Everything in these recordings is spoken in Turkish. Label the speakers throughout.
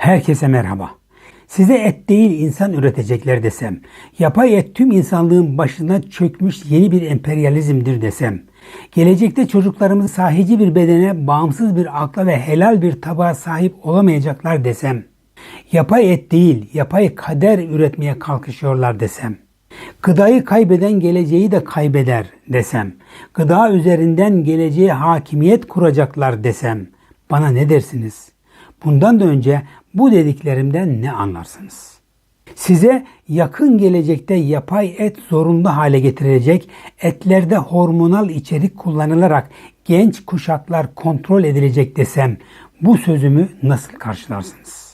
Speaker 1: Herkese merhaba. Size et değil insan üretecekler desem, yapay et tüm insanlığın başına çökmüş yeni bir emperyalizmdir desem, gelecekte çocuklarımız sahici bir bedene, bağımsız bir akla ve helal bir tabağa sahip olamayacaklar desem, yapay et değil, yapay kader üretmeye kalkışıyorlar desem, gıdayı kaybeden geleceği de kaybeder desem, gıda üzerinden geleceğe hakimiyet kuracaklar desem, bana ne dersiniz? Bundan da önce bu dediklerimden ne anlarsınız? Size yakın gelecekte yapay et zorunlu hale getirilecek, etlerde hormonal içerik kullanılarak genç kuşaklar kontrol edilecek desem bu sözümü nasıl karşılarsınız?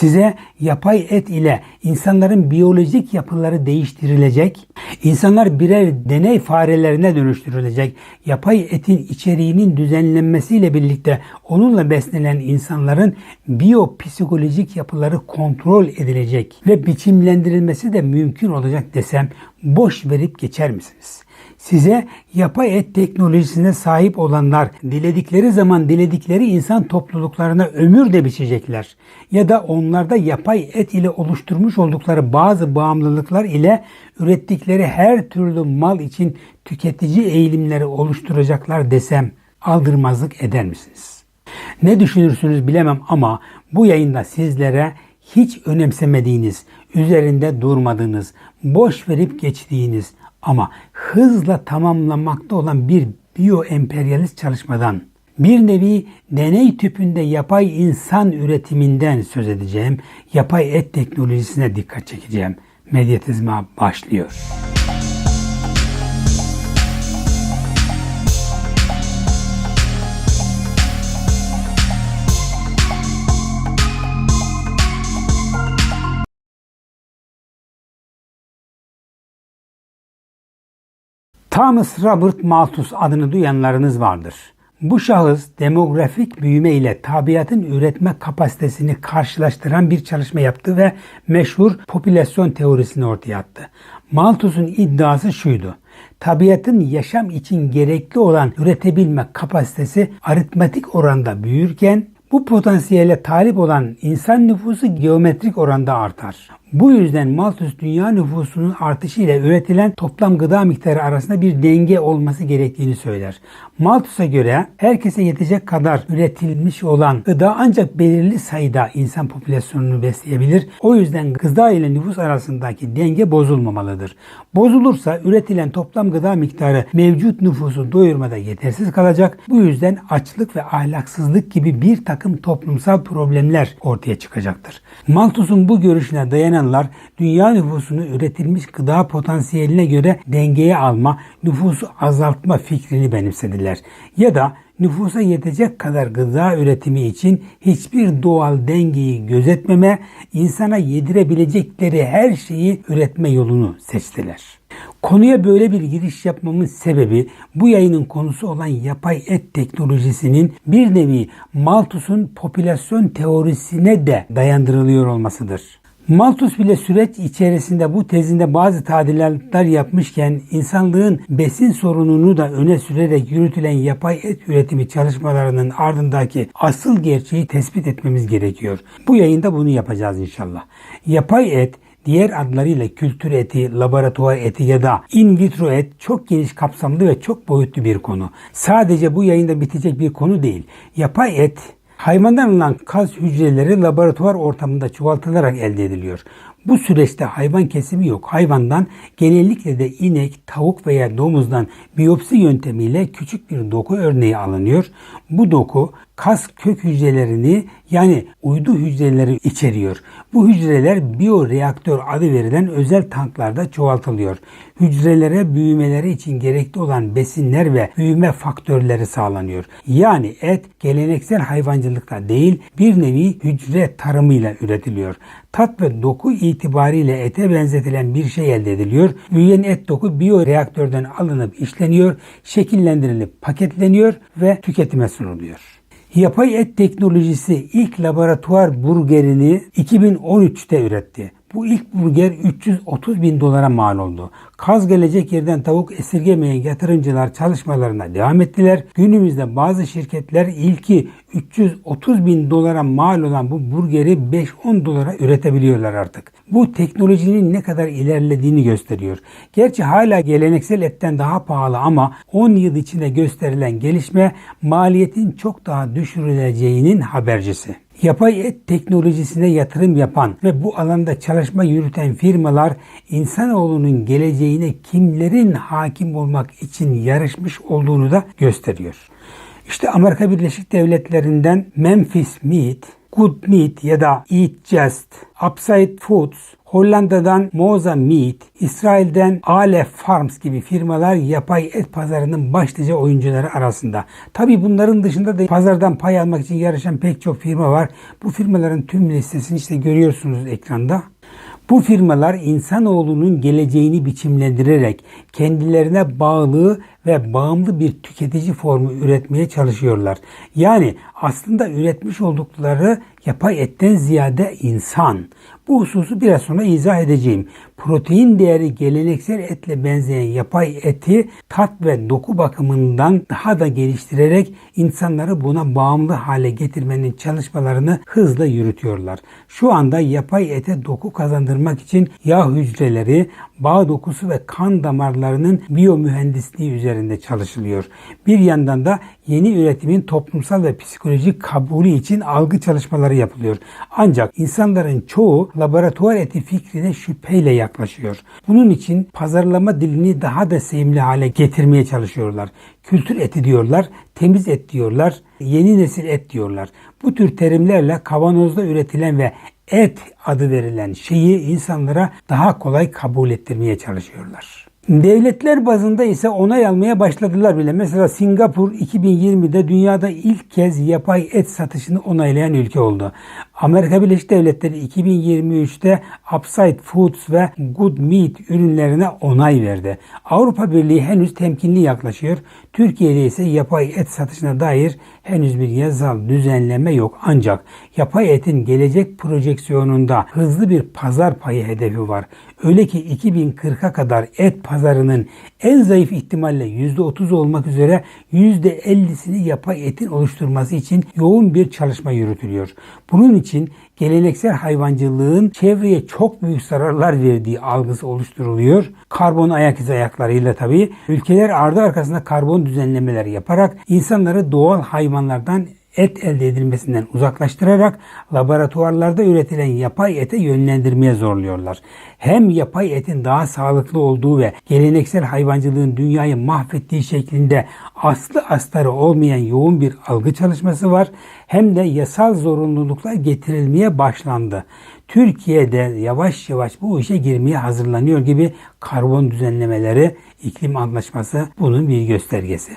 Speaker 1: Size yapay et ile insanların biyolojik yapıları değiştirilecek, insanlar birer deney farelerine dönüştürülecek, yapay etin içeriğinin düzenlenmesiyle birlikte onunla beslenen insanların biyopsikolojik yapıları kontrol edilecek ve biçimlendirilmesi de mümkün olacak desem boş verip geçer misiniz? Size yapay et teknolojisine sahip olanlar diledikleri zaman diledikleri insan topluluklarına ömür de biçecekler. Ya da onlarda yapay et ile oluşturmuş oldukları bazı bağımlılıklar ile ürettikleri her türlü mal için tüketici eğilimleri oluşturacaklar desem aldırmazlık eder misiniz? Ne düşünürsünüz bilemem ama bu yayında sizlere hiç önemsemediğiniz, üzerinde durmadığınız, boş verip geçtiğiniz ama hızla tamamlanmakta olan bir biyoemperyalist çalışmadan bir nevi deney tüpünde yapay insan üretiminden söz edeceğim. Yapay et teknolojisine dikkat çekeceğim. Medyatizma başlıyor. Thomas Robert Malthus adını duyanlarınız vardır. Bu şahıs demografik büyüme ile tabiatın üretme kapasitesini karşılaştıran bir çalışma yaptı ve meşhur popülasyon teorisini ortaya attı. Malthus'un iddiası şuydu. Tabiatın yaşam için gerekli olan üretebilme kapasitesi aritmetik oranda büyürken bu potansiyele talip olan insan nüfusu geometrik oranda artar. Bu yüzden Malthus dünya nüfusunun artışı ile üretilen toplam gıda miktarı arasında bir denge olması gerektiğini söyler. Malthus'a göre herkese yetecek kadar üretilmiş olan gıda ancak belirli sayıda insan popülasyonunu besleyebilir. O yüzden gıda ile nüfus arasındaki denge bozulmamalıdır. Bozulursa üretilen toplam gıda miktarı mevcut nüfusu doyurmada yetersiz kalacak. Bu yüzden açlık ve ahlaksızlık gibi bir takım toplumsal problemler ortaya çıkacaktır. Malthus'un bu görüşüne dayananlar dünya nüfusunu üretilmiş gıda potansiyeline göre dengeye alma, nüfusu azaltma fikrini benimsediler. Ya da nüfusa yetecek kadar gıda üretimi için hiçbir doğal dengeyi gözetmeme, insana yedirebilecekleri her şeyi üretme yolunu seçtiler. Konuya böyle bir giriş yapmamın sebebi bu yayının konusu olan yapay et teknolojisinin bir nevi Malthus'un popülasyon teorisine de dayandırılıyor olmasıdır. Malthus bile süreç içerisinde bu tezinde bazı tadilatlar yapmışken insanlığın besin sorununu da öne sürerek yürütülen yapay et üretimi çalışmalarının ardındaki asıl gerçeği tespit etmemiz gerekiyor. Bu yayında bunu yapacağız inşallah. Yapay et diğer adlarıyla kültür eti, laboratuvar eti ya da in vitro et çok geniş kapsamlı ve çok boyutlu bir konu. Sadece bu yayında bitecek bir konu değil. Yapay et Hayvandan alınan kas hücreleri laboratuvar ortamında çoğaltılarak elde ediliyor. Bu süreçte hayvan kesimi yok. Hayvandan genellikle de inek, tavuk veya domuzdan biyopsi yöntemiyle küçük bir doku örneği alınıyor. Bu doku kas kök hücrelerini yani uydu hücreleri içeriyor. Bu hücreler biyoreaktör adı verilen özel tanklarda çoğaltılıyor. Hücrelere büyümeleri için gerekli olan besinler ve büyüme faktörleri sağlanıyor. Yani et geleneksel hayvancılıkta değil bir nevi hücre tarımıyla üretiliyor. Tat ve doku itibariyle ete benzetilen bir şey elde ediliyor. Büyüyen et doku biyoreaktörden alınıp işleniyor, şekillendirilip paketleniyor ve tüketime sunuluyor. Yapay et teknolojisi ilk laboratuvar burgerini 2013'te üretti. Bu ilk burger 330 bin dolara mal oldu. Kaz gelecek yerden tavuk esirgemeyen yatırımcılar çalışmalarına devam ettiler. Günümüzde bazı şirketler ilki 330 bin dolara mal olan bu burgeri 5-10 dolara üretebiliyorlar artık. Bu teknolojinin ne kadar ilerlediğini gösteriyor. Gerçi hala geleneksel etten daha pahalı ama 10 yıl içinde gösterilen gelişme maliyetin çok daha düşürüleceğinin habercisi. Yapay et teknolojisine yatırım yapan ve bu alanda çalışma yürüten firmalar insanoğlunun geleceğine kimlerin hakim olmak için yarışmış olduğunu da gösteriyor. İşte Amerika Birleşik Devletleri'nden Memphis Meat, Good Meat ya da Eat Just, Upside Foods, Hollanda'dan Moza Meat, İsrail'den Aleph Farms gibi firmalar yapay et pazarının başlıca oyuncuları arasında. Tabi bunların dışında da pazardan pay almak için yarışan pek çok firma var. Bu firmaların tüm listesini işte görüyorsunuz ekranda. Bu firmalar insanoğlunun geleceğini biçimlendirerek kendilerine bağlı ve bağımlı bir tüketici formu üretmeye çalışıyorlar. Yani aslında üretmiş oldukları yapay etten ziyade insan. Bu hususu biraz sonra izah edeceğim. Protein değeri geleneksel etle benzeyen yapay eti tat ve doku bakımından daha da geliştirerek insanları buna bağımlı hale getirmenin çalışmalarını hızla yürütüyorlar. Şu anda yapay ete doku kazandırmak için yağ hücreleri, bağ dokusu ve kan damarlarının biyomühendisliği üzerinde çalışılıyor. Bir yandan da yeni üretimin toplumsal ve psikolojik kabulü için algı çalışmaları yapılıyor. Ancak insanların çoğu laboratuvar eti fikrine şüpheyle yaklaşıyor. Bunun için pazarlama dilini daha da sevimli hale getirmeye çalışıyorlar. Kültür eti diyorlar, temiz et diyorlar, yeni nesil et diyorlar. Bu tür terimlerle kavanozda üretilen ve et adı verilen şeyi insanlara daha kolay kabul ettirmeye çalışıyorlar. Devletler bazında ise onay almaya başladılar bile. Mesela Singapur 2020'de dünyada ilk kez yapay et satışını onaylayan ülke oldu. Amerika Birleşik Devletleri 2023'te Upside Foods ve Good Meat ürünlerine onay verdi. Avrupa Birliği henüz temkinli yaklaşıyor. Türkiye'de ise yapay et satışına dair henüz bir yasal düzenleme yok. Ancak yapay etin gelecek projeksiyonunda hızlı bir pazar payı hedefi var. Öyle ki 2040'a kadar et pazarının en zayıf ihtimalle %30 olmak üzere %50'sini yapay etin oluşturması için yoğun bir çalışma yürütülüyor. Bunun için geleneksel hayvancılığın çevreye çok büyük zararlar verdiği algısı oluşturuluyor. Karbon ayak izi ayaklarıyla tabii ülkeler ardı arkasında karbon düzenlemeleri yaparak insanları doğal hayvanlardan et elde edilmesinden uzaklaştırarak laboratuvarlarda üretilen yapay ete yönlendirmeye zorluyorlar. Hem yapay etin daha sağlıklı olduğu ve geleneksel hayvancılığın dünyayı mahvettiği şeklinde aslı astarı olmayan yoğun bir algı çalışması var hem de yasal zorunluluklar getirilmeye başlandı. Türkiye'de yavaş yavaş bu işe girmeye hazırlanıyor gibi karbon düzenlemeleri, iklim anlaşması bunun bir göstergesi.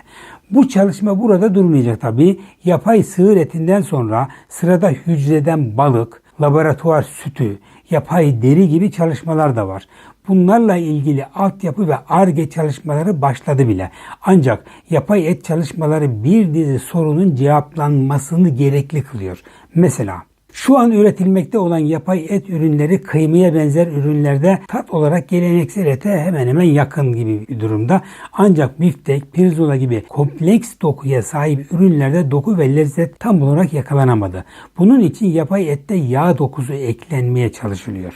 Speaker 1: Bu çalışma burada durmayacak tabi. Yapay sığır etinden sonra sırada hücreden balık, laboratuvar sütü, yapay deri gibi çalışmalar da var. Bunlarla ilgili altyapı ve ARGE çalışmaları başladı bile. Ancak yapay et çalışmaları bir dizi sorunun cevaplanmasını gerekli kılıyor. Mesela şu an üretilmekte olan yapay et ürünleri kıymaya benzer ürünlerde tat olarak geleneksel ete hemen hemen yakın gibi bir durumda. Ancak biftek, pirzola gibi kompleks dokuya sahip ürünlerde doku ve lezzet tam olarak yakalanamadı. Bunun için yapay ette yağ dokusu eklenmeye çalışılıyor.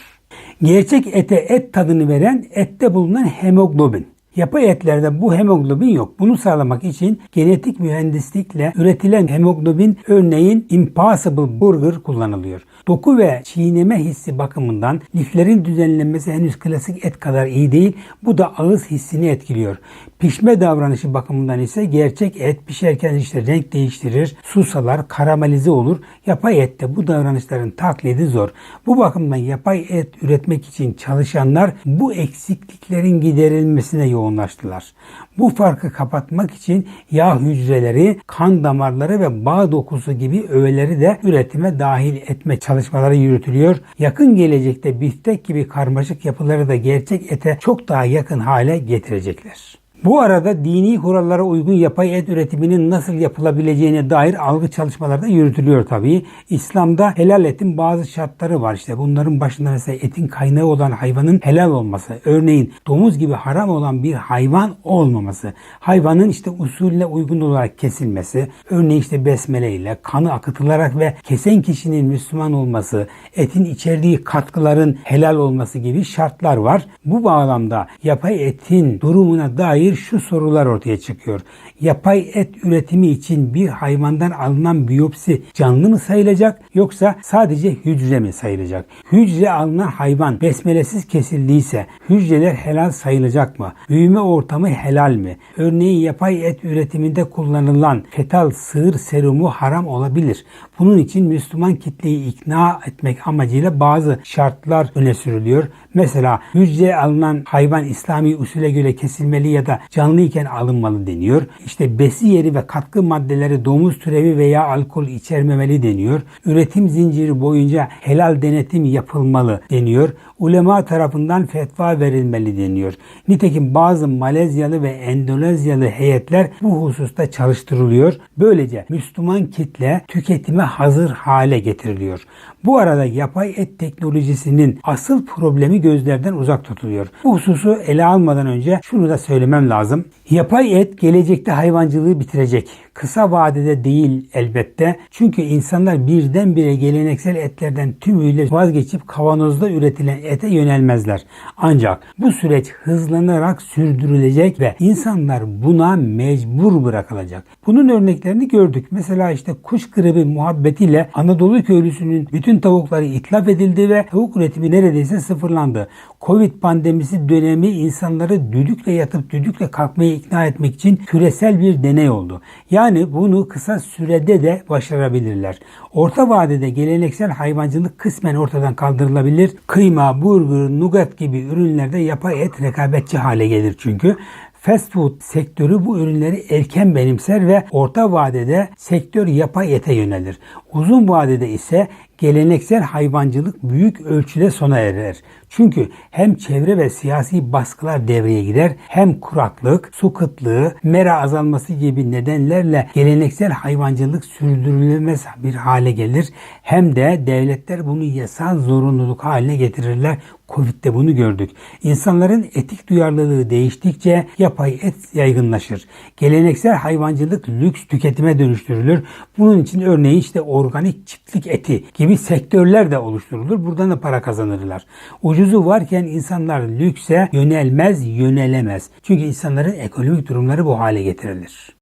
Speaker 1: Gerçek ete et tadını veren ette bulunan hemoglobin. Yapay etlerde bu hemoglobin yok. Bunu sağlamak için genetik mühendislikle üretilen hemoglobin örneğin Impossible Burger kullanılıyor. Doku ve çiğneme hissi bakımından liflerin düzenlenmesi henüz klasik et kadar iyi değil. Bu da ağız hissini etkiliyor. Pişme davranışı bakımından ise gerçek et pişerken işte renk değiştirir, susalar, karamelize olur. Yapay ette bu davranışların taklidi zor. Bu bakımdan yapay et üretmek için çalışanlar bu eksikliklerin giderilmesine yoğunlaştılar. Bu farkı kapatmak için yağ hücreleri, kan damarları ve bağ dokusu gibi öğeleri de üretime dahil etme çalışmaları yürütülüyor. Yakın gelecekte biftek gibi karmaşık yapıları da gerçek ete çok daha yakın hale getirecekler. Bu arada dini kurallara uygun yapay et üretiminin nasıl yapılabileceğine dair algı çalışmaları da yürütülüyor tabii. İslam'da helal etin bazı şartları var işte. Bunların başında mesela etin kaynağı olan hayvanın helal olması. Örneğin domuz gibi haram olan bir hayvan olmaması. Hayvanın işte usulüne uygun olarak kesilmesi. Örneğin işte besmele ile kanı akıtılarak ve kesen kişinin Müslüman olması, etin içerdiği katkıların helal olması gibi şartlar var. Bu bağlamda yapay etin durumuna dair şu sorular ortaya çıkıyor. Yapay et üretimi için bir hayvandan alınan biyopsi canlı mı sayılacak yoksa sadece hücre mi sayılacak? Hücre alınan hayvan besmelesiz kesildiyse hücreler helal sayılacak mı? Büyüme ortamı helal mi? Örneğin yapay et üretiminde kullanılan fetal sığır serumu haram olabilir. Bunun için Müslüman kitleyi ikna etmek amacıyla bazı şartlar öne sürülüyor. Mesela hücreye alınan hayvan İslami usule göre kesilmeli ya da canlı iken alınmalı deniyor. İşte besi yeri ve katkı maddeleri domuz türevi veya alkol içermemeli deniyor. Üretim zinciri boyunca helal denetim yapılmalı deniyor. Ulema tarafından fetva verilmeli deniyor. Nitekim bazı Malezyalı ve Endonezyalı heyetler bu hususta çalıştırılıyor. Böylece Müslüman kitle tüketime hazır hale getiriliyor. Bu arada yapay et teknolojisinin asıl problemi gözlerden uzak tutuluyor. Bu hususu ele almadan önce şunu da söylemem lazım. Yapay et gelecekte hayvancılığı bitirecek. Kısa vadede değil elbette. Çünkü insanlar birdenbire geleneksel etlerden tümüyle vazgeçip kavanozda üretilen ete yönelmezler. Ancak bu süreç hızlanarak sürdürülecek ve insanlar buna mecbur bırakılacak. Bunun örneklerini gördük. Mesela işte kuş gribi muhabbetiyle Anadolu köylüsünün bütün tavukları itlaf edildi ve tavuk üretimi neredeyse sıfırlandı. Covid pandemisi dönemi insanları düdükle yatıp düdükle kalkmaya ikna etmek için küresel bir deney oldu. Yani bunu kısa sürede de başarabilirler. Orta vadede geleneksel hayvancılık kısmen ortadan kaldırılabilir. Kıyma, burger, nougat gibi ürünlerde yapay et rekabetçi hale gelir çünkü. Fast food sektörü bu ürünleri erken benimser ve orta vadede sektör yapay ete yönelir. Uzun vadede ise geleneksel hayvancılık büyük ölçüde sona erer. Çünkü hem çevre ve siyasi baskılar devreye girer hem kuraklık, su kıtlığı, mera azalması gibi nedenlerle geleneksel hayvancılık sürdürülemez bir hale gelir. Hem de devletler bunu yasal zorunluluk haline getirirler. Covid'de bunu gördük. İnsanların etik duyarlılığı değiştikçe yapay et yaygınlaşır. Geleneksel hayvancılık lüks tüketime dönüştürülür. Bunun için örneğin işte organik çiftlik eti gibi sektörler de oluşturulur. Buradan da para kazanırlar. Ucuzu varken insanlar lükse yönelmez, yönelemez. Çünkü insanların ekonomik durumları bu hale getirilir.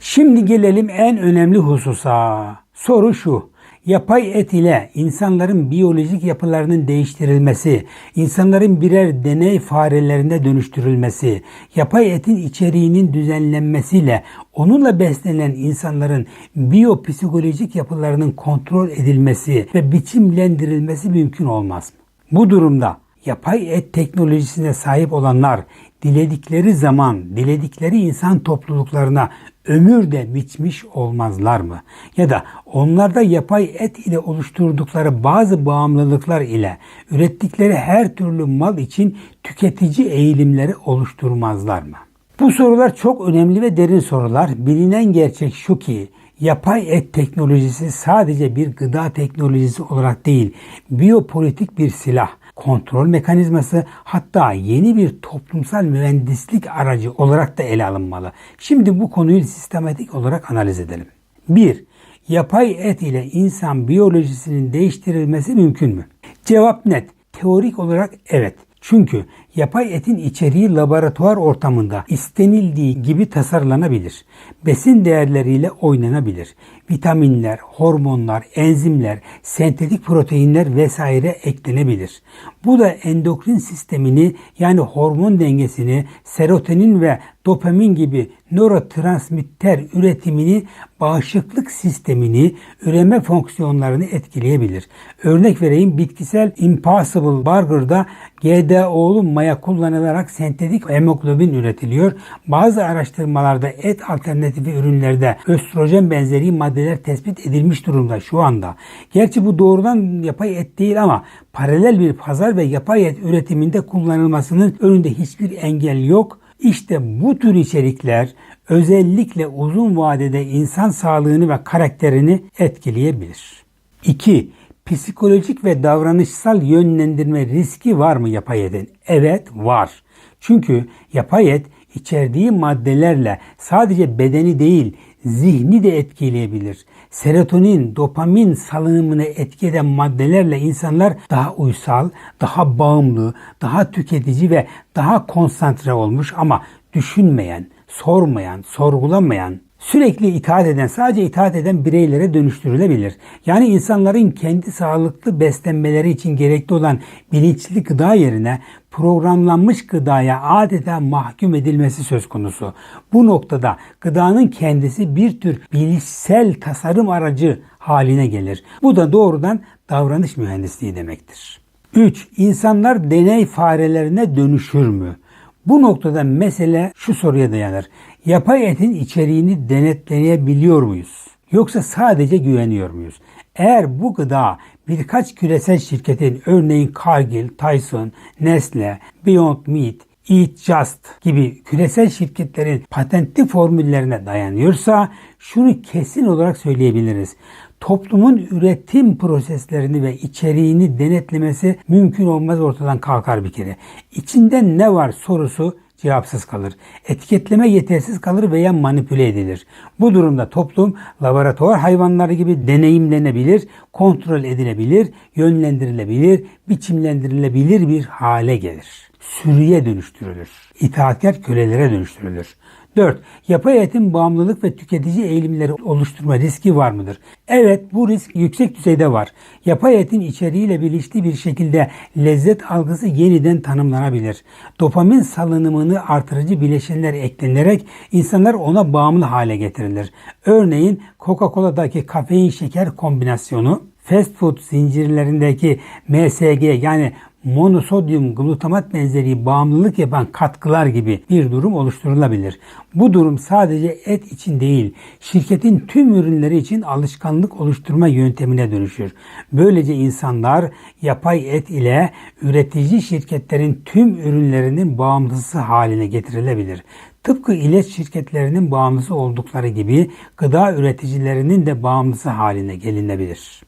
Speaker 1: Şimdi gelelim en önemli hususa. Soru şu. Yapay et ile insanların biyolojik yapılarının değiştirilmesi, insanların birer deney farelerine dönüştürülmesi, yapay etin içeriğinin düzenlenmesiyle onunla beslenen insanların biyopsikolojik yapılarının kontrol edilmesi ve biçimlendirilmesi mümkün olmaz? Bu durumda yapay et teknolojisine sahip olanlar diledikleri zaman, diledikleri insan topluluklarına ömür de biçmiş olmazlar mı? Ya da onlarda yapay et ile oluşturdukları bazı bağımlılıklar ile ürettikleri her türlü mal için tüketici eğilimleri oluşturmazlar mı? Bu sorular çok önemli ve derin sorular. Bilinen gerçek şu ki yapay et teknolojisi sadece bir gıda teknolojisi olarak değil, biyopolitik bir silah kontrol mekanizması hatta yeni bir toplumsal mühendislik aracı olarak da ele alınmalı. Şimdi bu konuyu sistematik olarak analiz edelim. 1. Yapay et ile insan biyolojisinin değiştirilmesi mümkün mü? Cevap net. Teorik olarak evet. Çünkü yapay etin içeriği laboratuvar ortamında istenildiği gibi tasarlanabilir. Besin değerleriyle oynanabilir. Vitaminler, hormonlar, enzimler, sentetik proteinler vesaire eklenebilir. Bu da endokrin sistemini yani hormon dengesini, serotonin ve dopamin gibi nörotransmitter üretimini, bağışıklık sistemini, üreme fonksiyonlarını etkileyebilir. Örnek vereyim bitkisel Impossible Burger'da GDO'lu maya kullanılarak sentetik hemoglobin üretiliyor. Bazı araştırmalarda et alternatifi ürünlerde östrojen benzeri maddeler tespit edilmiş durumda şu anda. Gerçi bu doğrudan yapay et değil ama paralel bir pazar ve yapay et üretiminde kullanılmasının önünde hiçbir engel yok. İşte bu tür içerikler özellikle uzun vadede insan sağlığını ve karakterini etkileyebilir. 2. Psikolojik ve davranışsal yönlendirme riski var mı yapay etin? Evet var. Çünkü yapay et içerdiği maddelerle sadece bedeni değil zihni de etkileyebilir. Serotonin, dopamin salınımını etki eden maddelerle insanlar daha uysal, daha bağımlı, daha tüketici ve daha konsantre olmuş ama düşünmeyen, sormayan, sorgulamayan, sürekli itaat eden, sadece itaat eden bireylere dönüştürülebilir. Yani insanların kendi sağlıklı beslenmeleri için gerekli olan bilinçli gıda yerine programlanmış gıdaya adeta mahkum edilmesi söz konusu. Bu noktada gıdanın kendisi bir tür bilişsel tasarım aracı haline gelir. Bu da doğrudan davranış mühendisliği demektir. 3. İnsanlar deney farelerine dönüşür mü? Bu noktada mesele şu soruya dayanır. Yapay etin içeriğini denetleyebiliyor muyuz? Yoksa sadece güveniyor muyuz? Eğer bu gıda birkaç küresel şirketin örneğin Cargill, Tyson, Nestle, Beyond Meat, Eat Just gibi küresel şirketlerin patentli formüllerine dayanıyorsa şunu kesin olarak söyleyebiliriz. Toplumun üretim proseslerini ve içeriğini denetlemesi mümkün olmaz ortadan kalkar bir kere. İçinde ne var sorusu cevapsız kalır. Etiketleme yetersiz kalır veya manipüle edilir. Bu durumda toplum laboratuvar hayvanları gibi deneyimlenebilir, kontrol edilebilir, yönlendirilebilir, biçimlendirilebilir bir hale gelir. Sürüye dönüştürülür. İtaatkar kölelere dönüştürülür. 4. Yapay etin bağımlılık ve tüketici eğilimleri oluşturma riski var mıdır? Evet bu risk yüksek düzeyde var. Yapay etin içeriğiyle bilinçli bir şekilde lezzet algısı yeniden tanımlanabilir. Dopamin salınımını artırıcı bileşenler eklenerek insanlar ona bağımlı hale getirilir. Örneğin Coca-Cola'daki kafein şeker kombinasyonu fast food zincirlerindeki MSG yani monosodyum glutamat benzeri bağımlılık yapan katkılar gibi bir durum oluşturulabilir. Bu durum sadece et için değil, şirketin tüm ürünleri için alışkanlık oluşturma yöntemine dönüşür. Böylece insanlar yapay et ile üretici şirketlerin tüm ürünlerinin bağımlısı haline getirilebilir. Tıpkı ilaç şirketlerinin bağımlısı oldukları gibi gıda üreticilerinin de bağımlısı haline gelinebilir.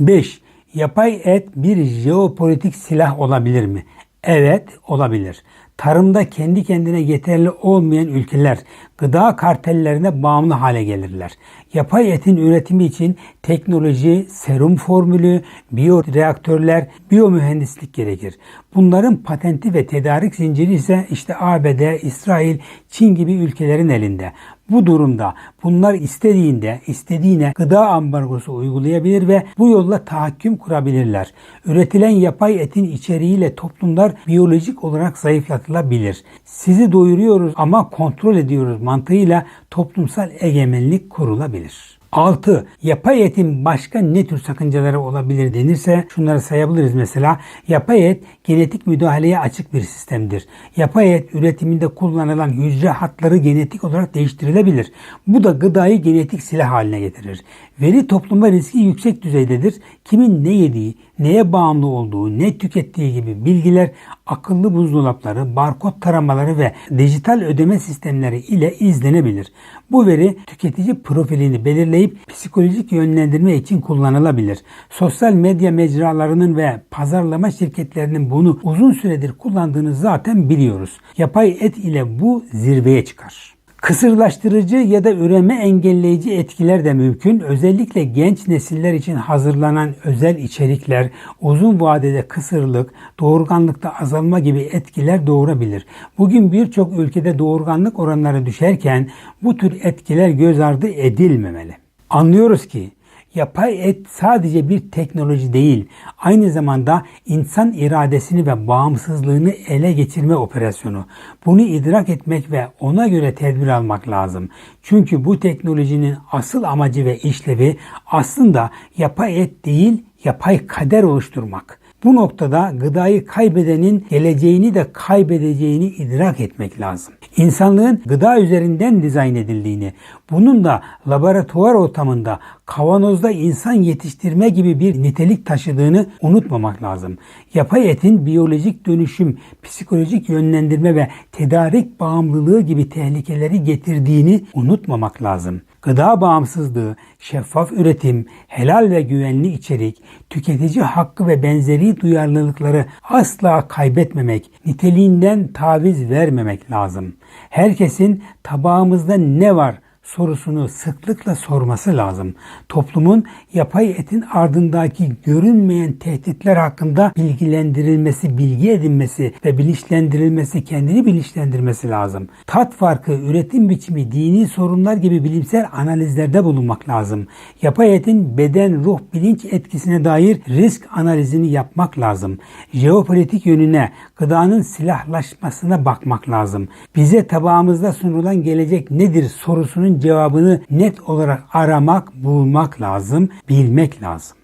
Speaker 1: 5. Yapay et bir jeopolitik silah olabilir mi? Evet olabilir. Tarımda kendi kendine yeterli olmayan ülkeler gıda kartellerine bağımlı hale gelirler. Yapay etin üretimi için teknoloji, serum formülü, biyoreaktörler, biyomühendislik gerekir. Bunların patenti ve tedarik zinciri ise işte ABD, İsrail, Çin gibi ülkelerin elinde. Bu durumda bunlar istediğinde istediğine gıda ambargosu uygulayabilir ve bu yolla tahakküm kurabilirler. Üretilen yapay etin içeriğiyle toplumlar biyolojik olarak zayıflatılabilir. Sizi doyuruyoruz ama kontrol ediyoruz mantığıyla toplumsal egemenlik kurulabilir. 6. Yapay etin başka ne tür sakıncaları olabilir denirse şunları sayabiliriz mesela. Yapay et genetik müdahaleye açık bir sistemdir. Yapay et üretiminde kullanılan hücre hatları genetik olarak değiştirilebilir. Bu da gıdayı genetik silah haline getirir. Veri topluma riski yüksek düzeydedir. Kimin ne yediği, neye bağımlı olduğu, ne tükettiği gibi bilgiler akıllı buzdolapları, barkod taramaları ve dijital ödeme sistemleri ile izlenebilir. Bu veri tüketici profilini belirleyip psikolojik yönlendirme için kullanılabilir. Sosyal medya mecralarının ve pazarlama şirketlerinin bunu uzun süredir kullandığını zaten biliyoruz. Yapay et ile bu zirveye çıkar. Kısırlaştırıcı ya da üreme engelleyici etkiler de mümkün. Özellikle genç nesiller için hazırlanan özel içerikler uzun vadede kısırlık, doğurganlıkta azalma gibi etkiler doğurabilir. Bugün birçok ülkede doğurganlık oranları düşerken bu tür etkiler göz ardı edilmemeli. Anlıyoruz ki Yapay et sadece bir teknoloji değil, aynı zamanda insan iradesini ve bağımsızlığını ele geçirme operasyonu. Bunu idrak etmek ve ona göre tedbir almak lazım. Çünkü bu teknolojinin asıl amacı ve işlevi aslında yapay et değil, yapay kader oluşturmak. Bu noktada gıdayı kaybedenin geleceğini de kaybedeceğini idrak etmek lazım. İnsanlığın gıda üzerinden dizayn edildiğini, bunun da laboratuvar ortamında kavanozda insan yetiştirme gibi bir nitelik taşıdığını unutmamak lazım. Yapay etin biyolojik dönüşüm, psikolojik yönlendirme ve tedarik bağımlılığı gibi tehlikeleri getirdiğini unutmamak lazım. Gıda bağımsızlığı, şeffaf üretim, helal ve güvenli içerik, tüketici hakkı ve benzeri duyarlılıkları asla kaybetmemek, niteliğinden taviz vermemek lazım. Herkesin tabağımızda ne var sorusunu sıklıkla sorması lazım. Toplumun yapay etin ardındaki görünmeyen tehditler hakkında bilgilendirilmesi, bilgi edinmesi ve bilinçlendirilmesi, kendini bilinçlendirmesi lazım. Tat farkı, üretim biçimi, dini sorunlar gibi bilimsel analizlerde bulunmak lazım. Yapay etin beden, ruh, bilinç etkisine dair risk analizini yapmak lazım. Jeopolitik yönüne, gıdanın silahlaşmasına bakmak lazım. Bize tabağımızda sunulan gelecek nedir sorusunun cevabını net olarak aramak, bulmak lazım, bilmek lazım.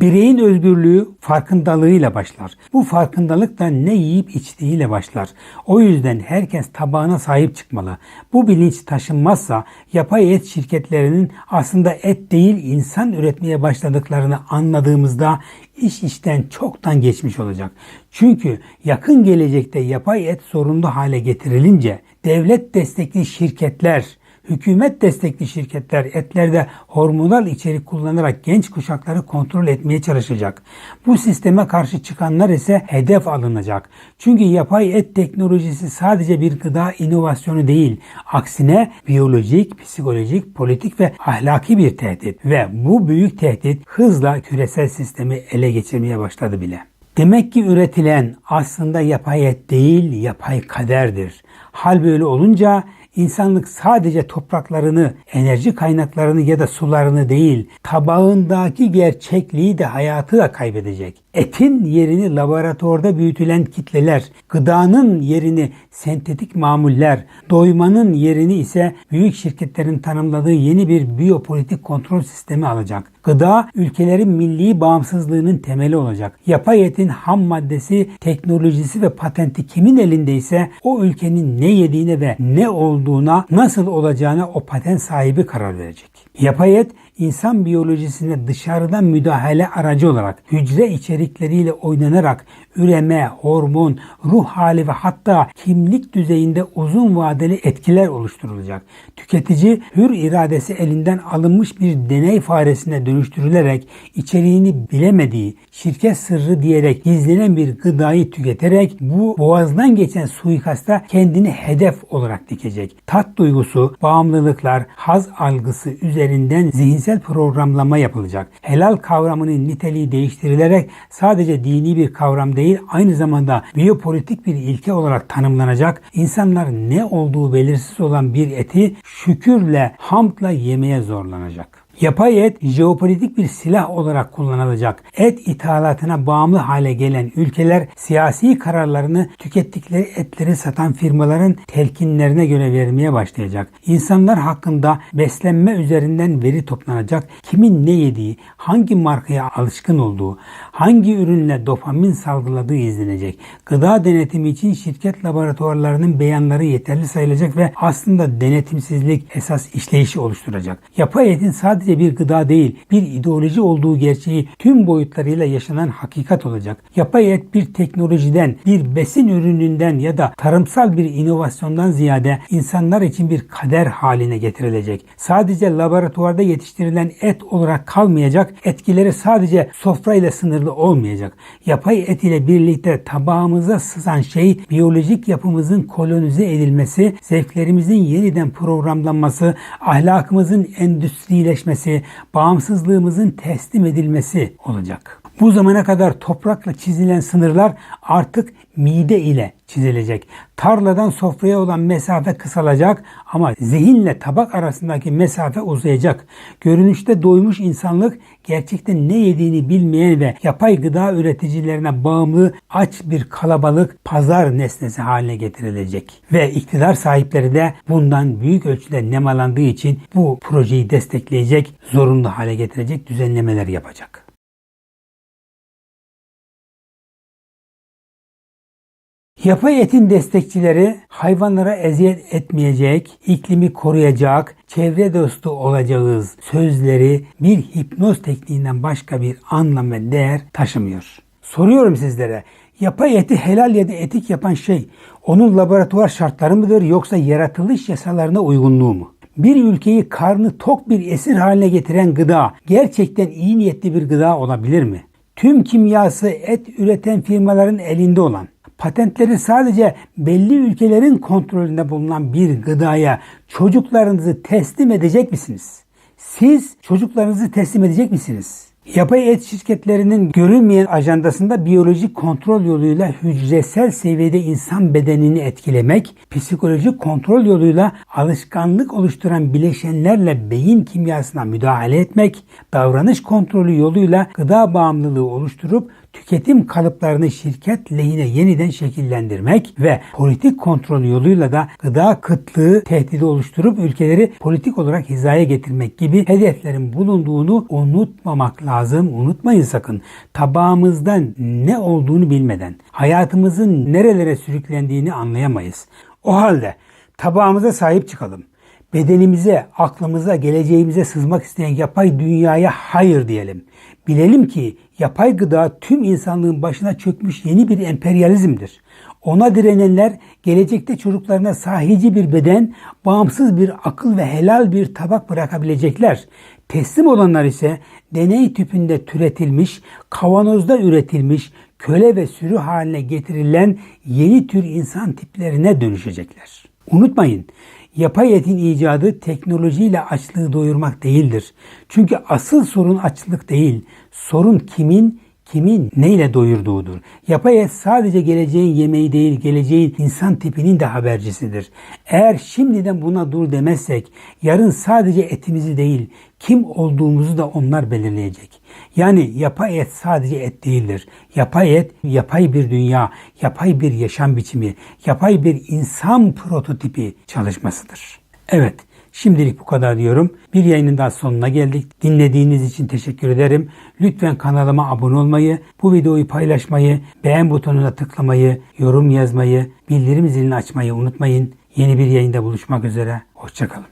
Speaker 1: Bireyin özgürlüğü farkındalığıyla başlar. Bu farkındalık da ne yiyip içtiğiyle başlar. O yüzden herkes tabağına sahip çıkmalı. Bu bilinç taşınmazsa yapay et şirketlerinin aslında et değil insan üretmeye başladıklarını anladığımızda iş işten çoktan geçmiş olacak. Çünkü yakın gelecekte yapay et zorunlu hale getirilince devlet destekli şirketler Hükümet destekli şirketler etlerde hormonal içerik kullanarak genç kuşakları kontrol etmeye çalışacak. Bu sisteme karşı çıkanlar ise hedef alınacak. Çünkü yapay et teknolojisi sadece bir gıda inovasyonu değil, aksine biyolojik, psikolojik, politik ve ahlaki bir tehdit ve bu büyük tehdit hızla küresel sistemi ele geçirmeye başladı bile. Demek ki üretilen aslında yapay et değil, yapay kaderdir. Hal böyle olunca İnsanlık sadece topraklarını, enerji kaynaklarını ya da sularını değil, tabağındaki gerçekliği de hayatı da kaybedecek. Etin yerini laboratuvarda büyütülen kitleler, gıdanın yerini sentetik mamuller, doymanın yerini ise büyük şirketlerin tanımladığı yeni bir biyopolitik kontrol sistemi alacak. Gıda ülkelerin milli bağımsızlığının temeli olacak. Yapay etin ham maddesi, teknolojisi ve patenti kimin elindeyse o ülkenin ne yediğine ve ne olduğuna, nasıl olacağına o patent sahibi karar verecek. Yapay et insan biyolojisine dışarıdan müdahale aracı olarak hücre içerikleriyle oynanarak üreme, hormon, ruh hali ve hatta kimlik düzeyinde uzun vadeli etkiler oluşturulacak. Tüketici hür iradesi elinden alınmış bir deney faresine dönüştürülerek içeriğini bilemediği şirket sırrı diyerek gizlenen bir gıdayı tüketerek bu boğazdan geçen suikasta kendini hedef olarak dikecek. Tat duygusu, bağımlılıklar, haz algısı üzerinden zihinsel programlama yapılacak. Helal kavramının niteliği değiştirilerek sadece dini bir kavram değil değil aynı zamanda biyopolitik bir ilke olarak tanımlanacak, insanlar ne olduğu belirsiz olan bir eti şükürle, hamdla yemeye zorlanacak. Yapay et jeopolitik bir silah olarak kullanılacak. Et ithalatına bağımlı hale gelen ülkeler siyasi kararlarını tükettikleri etleri satan firmaların telkinlerine göre vermeye başlayacak. İnsanlar hakkında beslenme üzerinden veri toplanacak. Kimin ne yediği, hangi markaya alışkın olduğu, hangi ürünle dopamin salgıladığı izlenecek. Gıda denetimi için şirket laboratuvarlarının beyanları yeterli sayılacak ve aslında denetimsizlik esas işleyişi oluşturacak. Yapay etin sadece sadece bir gıda değil, bir ideoloji olduğu gerçeği tüm boyutlarıyla yaşanan hakikat olacak. Yapay et bir teknolojiden, bir besin ürününden ya da tarımsal bir inovasyondan ziyade insanlar için bir kader haline getirilecek. Sadece laboratuvarda yetiştirilen et olarak kalmayacak, etkileri sadece sofrayla sınırlı olmayacak. Yapay et ile birlikte tabağımıza sızan şey biyolojik yapımızın kolonize edilmesi, zevklerimizin yeniden programlanması, ahlakımızın endüstrileşmesi, edilmesi, bağımsızlığımızın teslim edilmesi olacak. Bu zamana kadar toprakla çizilen sınırlar artık mide ile çizilecek. Tarladan sofraya olan mesafe kısalacak ama zihinle tabak arasındaki mesafe uzayacak. Görünüşte doymuş insanlık gerçekten ne yediğini bilmeyen ve yapay gıda üreticilerine bağımlı aç bir kalabalık pazar nesnesi haline getirilecek. Ve iktidar sahipleri de bundan büyük ölçüde nemalandığı için bu projeyi destekleyecek, zorunlu hale getirecek düzenlemeler yapacak. Yapay etin destekçileri hayvanlara eziyet etmeyecek, iklimi koruyacak, çevre dostu olacağız sözleri bir hipnoz tekniğinden başka bir anlam ve değer taşımıyor. Soruyorum sizlere, yapay eti helal ya da etik yapan şey onun laboratuvar şartları mıdır yoksa yaratılış yasalarına uygunluğu mu? Bir ülkeyi karnı tok bir esir haline getiren gıda gerçekten iyi niyetli bir gıda olabilir mi? Tüm kimyası et üreten firmaların elinde olan, patentleri sadece belli ülkelerin kontrolünde bulunan bir gıdaya çocuklarınızı teslim edecek misiniz? Siz çocuklarınızı teslim edecek misiniz? Yapay et şirketlerinin görünmeyen ajandasında biyolojik kontrol yoluyla hücresel seviyede insan bedenini etkilemek, psikolojik kontrol yoluyla alışkanlık oluşturan bileşenlerle beyin kimyasına müdahale etmek, davranış kontrolü yoluyla gıda bağımlılığı oluşturup tüketim kalıplarını şirket lehine yeniden şekillendirmek ve politik kontrol yoluyla da gıda kıtlığı tehdidi oluşturup ülkeleri politik olarak hizaya getirmek gibi hedeflerin bulunduğunu unutmamak lazım. Unutmayın sakın. Tabağımızdan ne olduğunu bilmeden hayatımızın nerelere sürüklendiğini anlayamayız. O halde tabağımıza sahip çıkalım bedenimize, aklımıza, geleceğimize sızmak isteyen yapay dünyaya hayır diyelim. Bilelim ki yapay gıda tüm insanlığın başına çökmüş yeni bir emperyalizmdir. Ona direnenler gelecekte çocuklarına sahici bir beden, bağımsız bir akıl ve helal bir tabak bırakabilecekler. Teslim olanlar ise deney tüpünde türetilmiş, kavanozda üretilmiş, köle ve sürü haline getirilen yeni tür insan tiplerine dönüşecekler. Unutmayın, Yapay etin icadı teknolojiyle açlığı doyurmak değildir. Çünkü asıl sorun açlık değil. Sorun kimin kimin neyle doyurduğudur. Yapay et sadece geleceğin yemeği değil, geleceğin insan tipinin de habercisidir. Eğer şimdiden buna dur demezsek, yarın sadece etimizi değil, kim olduğumuzu da onlar belirleyecek. Yani yapay et sadece et değildir. Yapay et, yapay bir dünya, yapay bir yaşam biçimi, yapay bir insan prototipi çalışmasıdır. Evet, Şimdilik bu kadar diyorum. Bir yayının daha sonuna geldik. Dinlediğiniz için teşekkür ederim. Lütfen kanalıma abone olmayı, bu videoyu paylaşmayı, beğen butonuna tıklamayı, yorum yazmayı, bildirim zilini açmayı unutmayın. Yeni bir yayında buluşmak üzere. Hoşçakalın.